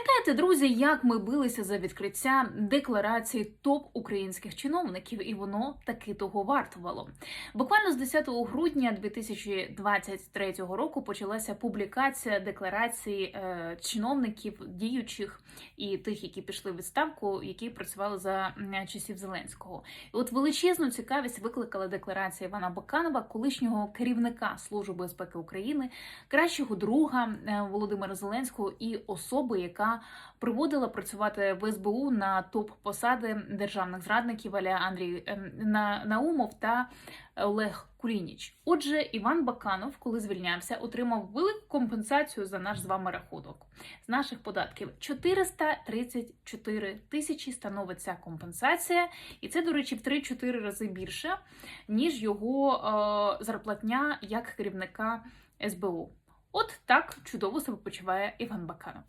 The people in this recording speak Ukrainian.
Пам'ятаєте, друзі, як ми билися за відкриття декларації топ українських чиновників, і воно таки того вартувало. Буквально з 10 грудня 2023 року почалася публікація декларації е, чиновників діючих і тих, які пішли в відставку, які працювали за часів Зеленського. І от величезну цікавість викликала декларація Івана Баканова, колишнього керівника Служби безпеки України, кращого друга е, Володимира Зеленського і особи, яка приводила працювати в СБУ на топ посади державних зрадників Аля Андрій ем, На- Наумов та Олег Кулініч. Отже, Іван Баканов, коли звільнявся, отримав велику компенсацію за наш з вами рахунок з наших податків. 434 тисячі становить ця компенсація, і це, до речі, в 3-4 рази більше, ніж його е, зарплатня як керівника СБУ. От так чудово себе почуває Іван Баканов.